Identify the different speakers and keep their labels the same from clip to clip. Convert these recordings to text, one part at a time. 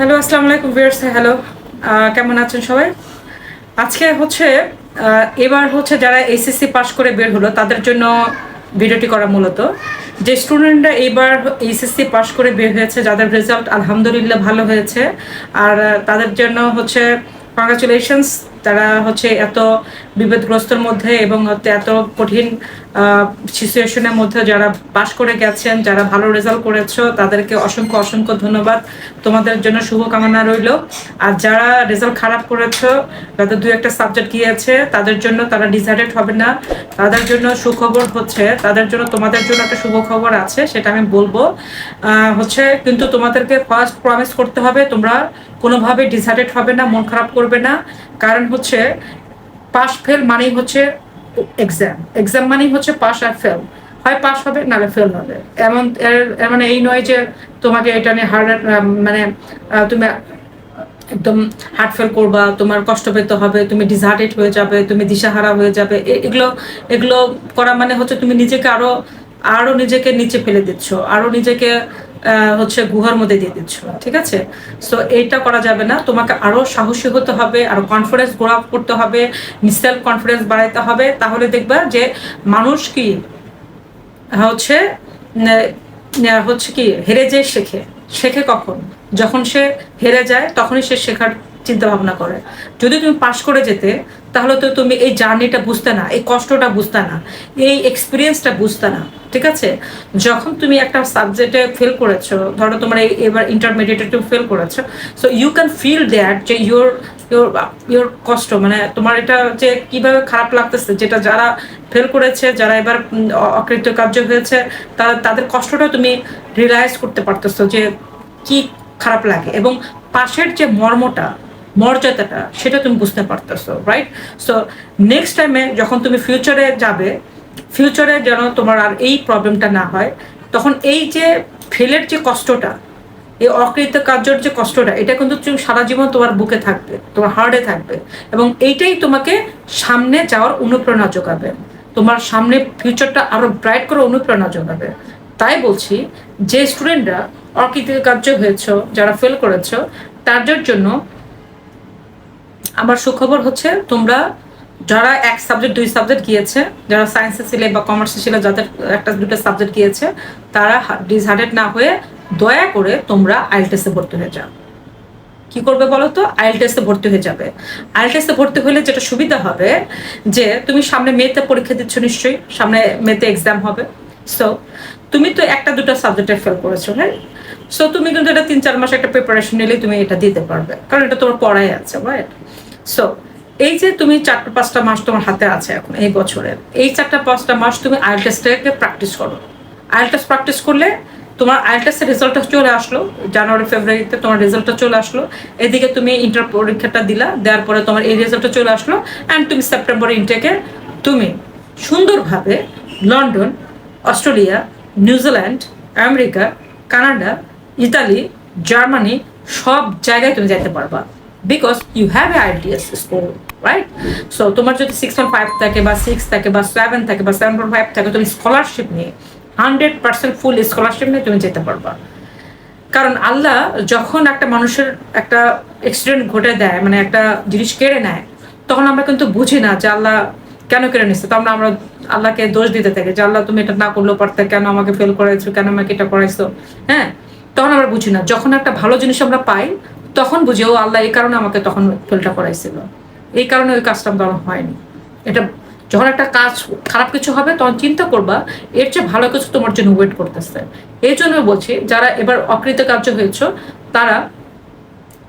Speaker 1: Hello আসসালামু আলাইকুম viewers hello কেমন আছেন সবাই? আজকে হচ্ছে এবার হচ্ছে যারা এসএসসি পাস করে বের হলো, তাদের জন্য ভিডিওটি করা মূলত। যে স্টুডেন্টরা এইবার এইচএসসি পাস করে বের হয়েছে, যাদের রেজাল্ট আলহামদুলিল্লাহ ভালো হয়েছে, আর তাদের জন্য হচ্ছে কংগ্রাচুলেশনস তারা হচ্ছে এত বিভেদগ্রস্তর মধ্যে এবং এত কঠিন সিচুয়েশনের মধ্যে যারা পাস করে গেছেন, যারা ভালো রেজাল্ট করেছ, তাদেরকে অসংখ্য অসংখ্য ধন্যবাদ। তোমাদের জন্য শুভকামনা রইল। আর যারা রেজাল্ট খারাপ করেছ, তাদের দু একটা সাবজেক্ট গিয়েছে তাদের জন্য তারা ডিসাইডেড হবে না। তাদের জন্য সুখবর হচ্ছে, তাদের জন্য, তোমাদের জন্য একটা শুভ খবর আছে, সেটা আমি বলব। হচ্ছে কিন্তু তোমাদেরকে ফার্স্ট প্রমিস করতে হবে, তোমরা কোনোভাবে ডিসাইডেড হবে না, মন খারাপ করবে না। কারণ হচ্ছে পাস ফেল মানেই হচ্ছে এক্সাম এক্সাম মানেই হচ্ছে পাস আর ফেল হয় পাস হবে নাহলে ফেল হবে। এমন মানে এই নয় যে তোমাকে এটা নিয়ে হার্ড মানে তুমি একদম হার্ট ফেল করবা, তোমার কষ্ট পেতে হবে, তুমি ডিসহার্টেড হয়ে যাবে, তুমি দিশাহারা হয়ে যাবে। এগুলো এগুলো করা মানে হচ্ছে তুমি নিজেকে আরও আরও নিজেকে নিচে ফেলে দিচ্ছ, আরও নিজেকে হচ্ছে গুহার মধ্যে দিয়ে দিচ্ছ, ঠিক আছে? সো এইটা করা যাবে না। তোমাকে আরও সাহসী হতে হবে, আরও কনফিডেন্স গ্রো আপ করতে হবে সেলফ কনফিডেন্স বাড়াইতে হবে। তাহলে দেখবা যে মানুষ কি, হচ্ছে হচ্ছে কি, হেরে যে শেখে। শেখে কখন? যখন সে হেরে যায়, তখনই সে শেখার চিন্তা ভাবনা করে। যদি তুমি পাশ করে যেতে, তাহলে তো তুমি এই জার্নিটা বুঝতে না, এই কষ্টটা বুঝতে না, এই এক্সপিরিয়েন্সটা বুঝতে না, ঠিক আছে? যখন তুমি একটা সাবজেক্টে ফেল করেছ, ধরো তোমার এই এবার ইন্টারমিডিয়েটে তুমি ফেল করেছ so you can feel that যে ইউর ইউর ইউর কষ্ট মানে তোমার এটা যে কীভাবে খারাপ লাগতেছে, যেটা যারা ফেল করেছে, যারা এবার অকৃতকার্য হয়েছে তারা তাদের কষ্টটা তুমি রিয়েলাইজ করতে পারতেছো যে কি খারাপ লাগে। এবং পাশের যে মর্মটা মর্যাদাটা, সেটা তুমি বুঝতে পারতেছো রাইট সো নেক্সট টাইমে যখন তুমি ফিউচারে যাবে ফিউচারে যেন তোমার আর এই প্রবলেমটা না হয়, তখন এই যে ফেলের যে কষ্টটা, এই অকৃত কার্যর যে কষ্টটা, এটা কিন্তু তুমি সারা জীবন তোমার বুকে থাকবে, তোমার হার্টে থাকবে এবং এইটাই তোমাকে সামনে যাওয়ার অনুপ্রেরণা যোগাবে। তোমার সামনে ফিউচারটা আরও ব্রাইট করে অনুপ্রেরণা যোগাবে। তাই বলছি, যে স্টুডেন্টরা অকৃতকার্য হয়েছ, যারা ফেল করেছ, তাদের জন্য আমার সুখবর হচ্ছে তোমরা যারা এক সাবজেক্ট দুই সাবজেক্ট গিয়েছে, যারা সায়েন্সে ছিলে বা কমার্সে ছিল যাদের একটা, দুটো সাবজেক্ট গিয়েছে, তারা ডিসহার্টেড না হয়ে দয়া করে তোমরা আইএলটিএসে ভর্তি হয়ে যাও। কি করবে বলো তো আইএলটিএসে ভর্তি হয়ে যাবে। আইএলটিএসে ভর্তি হলে যেটা সুবিধা হবে, যে তুমি সামনে মেতে পরীক্ষা দিচ্ছ নিশ্চয়ই, সামনে মেতে এক্সাম হবে। সো তুমি তো একটা, দুটো সাবজেক্টে ফেল করেছ হ্যাঁ? সো তুমি কিন্তু এটা তিন, চার মাস একটা প্রিপারেশন নিলে তুমি এটা দিতে পারবে। কারণ এটা তোমার পড়াই আছে রাইট সো এই যে তুমি চারটা পাঁচটা মাস তোমার হাতে আছে এখন, এই বছরের এই চারটা পাঁচটা মাস তুমি আইএলটিএসটাকে প্র্যাকটিস করো। আইএলটিএস প্র্যাকটিস করলে তোমার আইএলটিএসের রেজাল্টটা চলে আসলো, জানুয়ারি, ফেব্রুয়ারিতে তোমার রেজাল্টটা চলে আসলো। এদিকে তুমি ইন্টার পরীক্ষাটা দিলা, দেওয়ার পরে তোমার এই রেজাল্টটা চলে আসলো অ্যান্ড তুমি সেপ্টেম্বর ইনটেকে তুমি সুন্দরভাবে London, Australia New Zealand America, Canada, Italy, Germany সব জায়গায় তুমি যেতে পারবা। Because you have a IDS score right so তোমার যদি সিক্স পয়েন্ট ফাইভ থাকে বা সিক্স থাকে বা সেভেন থাকে বা সেভেন পয়েন্ট ফাইভ থাকে, তুমি স্কলারশিপ নিয়ে হান্ড্রেড পার্সেন্ট ফুল স্কলারশিপ নিয়ে তুমি যেতে পারবা। কারণ আল্লাহ যখন একটা মানুষের একটা অ্যাক্সিডেন্ট ঘটে দেয় মানে একটা জিনিস কেড়ে নেয়, তখন আমরা কিন্তু বুঝি না যে আল্লাহ কেন কেড়ে নিচ্ছে তখন আমরা আল্লাহকে দোষ দিতে থাকি যে, আল্লাহ, তুমি এটা না করলেও পারতে, কেন আমাকে ফেল করাইছো, কেন আমাকে এটা করাইছো? হ্যাঁ? তখন আমরা বুঝি না। যখন একটা ভালো জিনিস আমরা পাই তখন বুঝি, ও আল্লাহ, এই কারণে আমাকে তখন ফেলটা করাইছিল। এই কারণে ওই কাজটা আমার হয়নি। এটা যখন একটা কাজ খারাপ কিছু হবে, তখন চিন্তা করবা, এর চেয়ে ভালো কিছু তোমার জন্য ওয়েট করতেছে। এই জন্য বলছি, যারা এবার অকৃতকার্য হয়েছ, তারা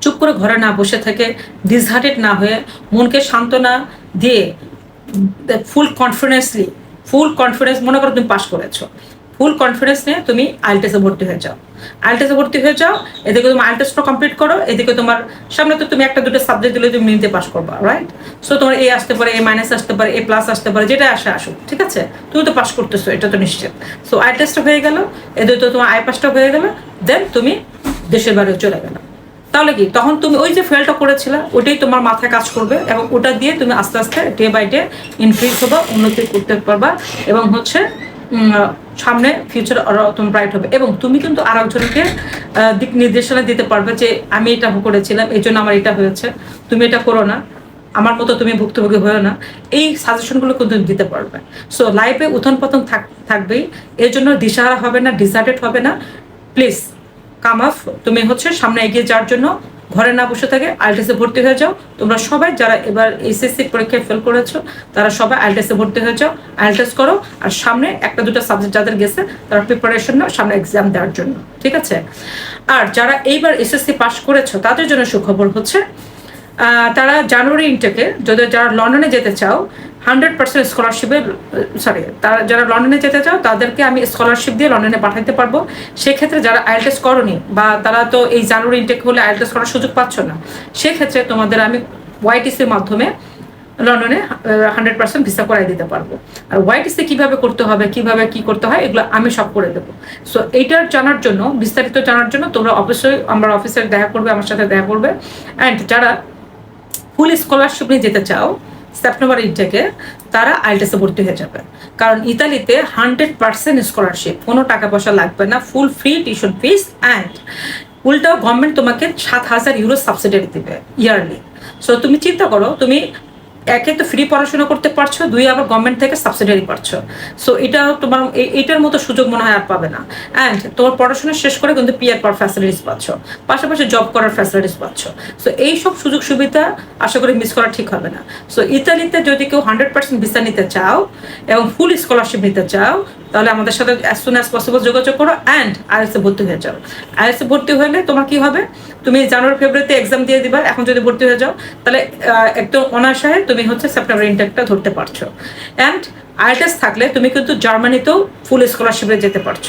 Speaker 1: চুপ করে ঘরে না বসে থেকে ডিসহার্টেড না হয়ে মনকে সান্ত্বনা দিয়ে ফুল কনফিডেন্সলি ফুল কনফিডেন্স মনে করো তুমি পাশ করেছ। ফুল কনফিডেন্স নিয়ে তুমি আইএলটিএসে ভর্তি হয়ে যাও। আইএলটিএসে ভর্তি হয়ে যাও, এদিকে তুমি আইএলটিএসটা কমপ্লিট করো, এদিকে তোমার সামনে তো তুমি একটা দুটো সাবজেক্ট দিলে তুমি নিতে পাস করবা রাইট সো তোমার এ আসতে পারে এ মাইনাস আসতে পারে এ প্লাস আসতে পারে যেটা আসে আসুক, ঠিক আছে? তুমি তো পাস করতেছো, এটা তো নিশ্চিত। সো আইএলটিএসটা হয়ে গেল, এদিকে তো তোমার আই পাসটা হয়ে গেল দেন তুমি দেশের বাইরে চলে গেলো। তাহলে কি, তখন তুমি ওই যে ফেলটা করেছিলে, ওটাই তোমার মাথায় কাজ করবে এবং ওটা দিয়ে তুমি আস্তে আস্তে ডে বাই ডে ইনক্রিজ হবা, উন্নতি করতে পারবা এবং হচ্ছে সামনে ফিউচার আরও তুমি ব্রাইট হবে। এবং তুমি কিন্তু আর একজনকে দিক নির্দেশনা দিতে পারবে যে, আমি এটা করেছিলাম, এই জন্য আমার এটা হয়েছে। তুমি এটা করো না, আমার মতো তুমি ভুক্তভোগী হয়েও না। এই সাজেশনগুলো কিন্তু দিতে পারবে। সো লাইফে উথন পতন থাক- থাকবেই। এর জন্য দিশাহারা হবে না ডিসার্টেড হবে না। প্লিজ কাম অফ তুমি হচ্ছে সামনে এগিয়ে যাওয়ার জন্য ঘরে না বসে থাকে আইএলটিএসে ভর্তি হয়ে যাও। তোমরা সবাই যারা এবার এসএসসি পরীক্ষায় ফেল করেছ, তারা সবাই আইএলটিএসে ভর্তি হয়ে যাও, আইএলটিএস করো। আর সামনে একটা দুটো সাবজেক্ট যাদের গেছে, তারা প্রিপারেশন নাও সামনে এক্সাম দেওয়ার জন্য, ঠিক আছে? আর যারা এইবার এসএসসি পাশ করেছ, তাদের জন্য সুখবর হচ্ছে তারা জানুয়ারি ইনটেকে যদি যারা লন্ডনে যেতে চাও হান্ড্রেড পার্সেন্ট স্কলারশিপে সরি তারা যারা লন্ডনে যেতে চাও, তাদেরকে আমি স্কলারশিপ দিয়ে লন্ডনে পাঠাতে পারব। সেক্ষেত্রে যারা আইএলটিএস করনি, বা তারা তো এই জানুয়ারি ইনটেক হলে আইএলটিএস করার সুযোগ পাচ্ছ না, সেক্ষেত্রে তোমাদের আমি ওয়াইটিসির মাধ্যমে লন্ডনে হান্ড্রেড পার্সেন্ট ভিসা করাই দিতে পারব। আর ওয়াইটিসি কীভাবে করতে হবে, কীভাবে কি করতে হয়, এগুলো আমি সব করে দেবো। সো এইটার জানার জন্য, বিস্তারিত জানার জন্য তোমরা অবশ্যই আমার অফিসে দেখা করবে, আমার সাথে দেখা করবে। অ্যান্ড যারা ফুল স্কলারশিপ নিয়ে যেতে চাও, সেপ্টেম্বর ইনটেকে, তারা আইএলটিএসে ভর্তি হয়ে যাবে। কারণ ইতালিতে হান্ড্রেড পার্সেন্ট স্কলারশিপ, কোনো টাকা পয়সা লাগবে না, full free tuition fees, and উল্টাও government তোমাকে সাত হাজার ইউরো সাবসিডি দিবে ইয়ারলি। সো তুমি চিন্তা করো, তুমি একে তো ফ্রি পড়াশোনা করতে পারছ, দুই আবার গভর্নমেন্ট থেকে সাবসিডারি পাচ্ছো সো এটা তোমার এটার মতো সুযোগ মনে হয় আর পাবে না। অ্যান্ড তোমার পড়াশোনা শেষ করে কিন্তু পিআর পাওয়ার ফ্যাসিলিটিস পাচ্ছ। পাশাপাশি জব করার ফ্যাসিলিটিস পাচ্ছ। সো এইসব সুযোগ সুবিধা আশা করি মিস করা ঠিক হবে না। সো ইতালিতে যদি কেউ হান্ড্রেড পার্সেন্ট ভিসা নিতে চাও এবং ফুল স্কলারশিপ নিতে চাও তাহলে আমাদের সাথে অ্যাজ সুন অ্যাজ পসিবল যোগাযোগ করো অ্যান্ড আইএসএ ভর্তি হয়ে যাও। আইএসএ ভর্তি হলে তোমার কি হবে? তুমি জানুয়ারি, ফেব্রুয়ারিতে এক্সাম দিয়ে দিবা, এখন যদি ভর্তি হয়ে যাও, তাহলে একদম অনায়াসায় তুমি হচ্ছে সেপ্টেম্বর ইনটেকটা ধরতে পারছ। অ্যান্ড আইএলটিএস থাকলে তুমি কিন্তু জার্মানিতেও ফুল স্কলারশিপে যেতে পারছ।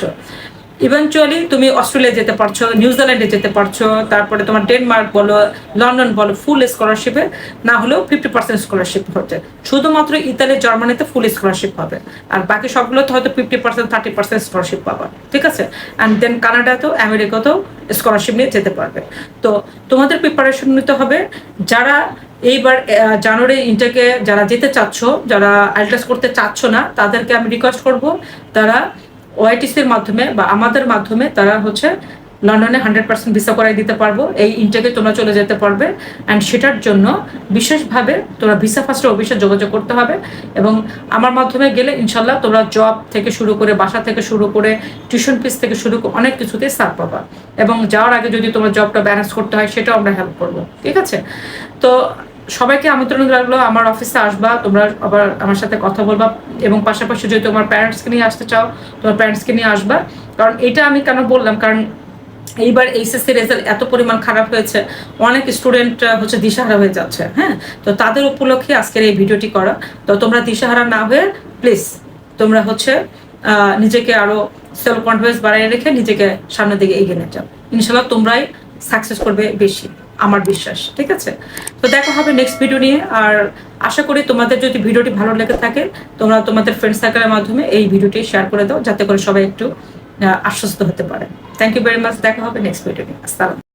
Speaker 1: ইভেনচুয়ালি তুমি অস্ট্রেলিয়া যেতে পারছ নিউজিল্যান্ডে যেতে পারছ, তারপরে তোমার ডেনমার্ক বলো লন্ডন বলো ফুল স্কলারশিপে না হলেও ফিফটি পার্সেন্ট স্কলারশিপ হচ্ছে। শুধুমাত্র ইতালি জার্মানিতে ফুল স্কলারশিপ হবে। আর বাকি সবগুলোতে হয়তো fifty percent thirty percent scholarship পাবা। ঠিক আছে? অ্যান্ড দেন কানাডাতেও আমেরিকাতেও স্কলারশিপ নিয়ে যেতে পারবে। তো তোমাদের প্রিপারেশন নিতে হবে। যারা এইবার জানুয়ারি ইন্টারকে যারা যেতে চাচ্ছ, যারা আলট্রাস করতে চাচ্ছ না, তাদেরকে আমি রিকোয়েস্ট করব। তারা ওআইটিসির মাধ্যমে বা আমাদের মাধ্যমে তারা হচ্ছে লন্ডনে হান্ড্রেড পার্সেন্ট ভিসা করাই দিতে পারব। এই ইনটেকে তোমরা চলে যেতে পারবে। অ্যান্ড সেটার জন্য বিশেষভাবে তোমরা ভিসা ফার্স্টে অফিসে যোগাযোগ করতে হবে। এবং আমার মাধ্যমে গেলে ইনশাল্লাহ তোমরা জব থেকে শুরু করে, বাসা থেকে শুরু করে টিউশন ফিস থেকে শুরু করে অনেক কিছুতেই সার পাবা। এবং যাওয়ার আগে যদি তোমার জবটা ব্যালেন্স করতে হয়, সেটাও আমরা হেল্প করব। ঠিক আছে? তো সবাইকে আমন্ত্রণ রাখল, আমার অফিসে আসবা, তোমরা আবার আমার সাথে কথা বলবা এবং পাশাপাশি যদি তোমার প্যারেন্টসকে নিয়ে আসতে চাও, তোমার প্যারেন্টসকে নিয়ে আসবা। কারণ এটা আমি কেন বললাম? কারণ এইবার এইচএসসি রেজাল্ট এত পরিমাণ খারাপ হয়েছে, অনেক স্টুডেন্ট হচ্ছে দিশাহারা হয়ে যাচ্ছে হ্যাঁ? তো তাদের উপলক্ষে আজকের এই ভিডিওটি করা। তো তোমরা দিশাহারা না হয়ে প্লিজ তোমরা হচ্ছে নিজেকে আরও সেলফ কনফিডেন্স বাড়িয়ে রেখে নিজেকে সামনের দিকে এগিয়ে নিয়ে যাও। ইনশাল্লাহ তোমরাই সাকসেস করবে বেশি। আমার বিশ্বাস, ঠিক আছে? তো দেখা হবে নেক্সট ভিডিও নিয়ে, আর আশা করি তোমাদের যদি ভিডিওটি ভালো লেগে থাকে, তোমরা তোমাদের ফ্রেন্ড সার্কেলের মাধ্যমে এই ভিডিওটি শেয়ার করে দাও, যাতে করে সবাই একটু আশ্বস্ত হতে পারে। থ্যাংক ইউ ভেরি মাচ দেখা হবে নেক্সট ভিডিও নিয়ে। আসসালাম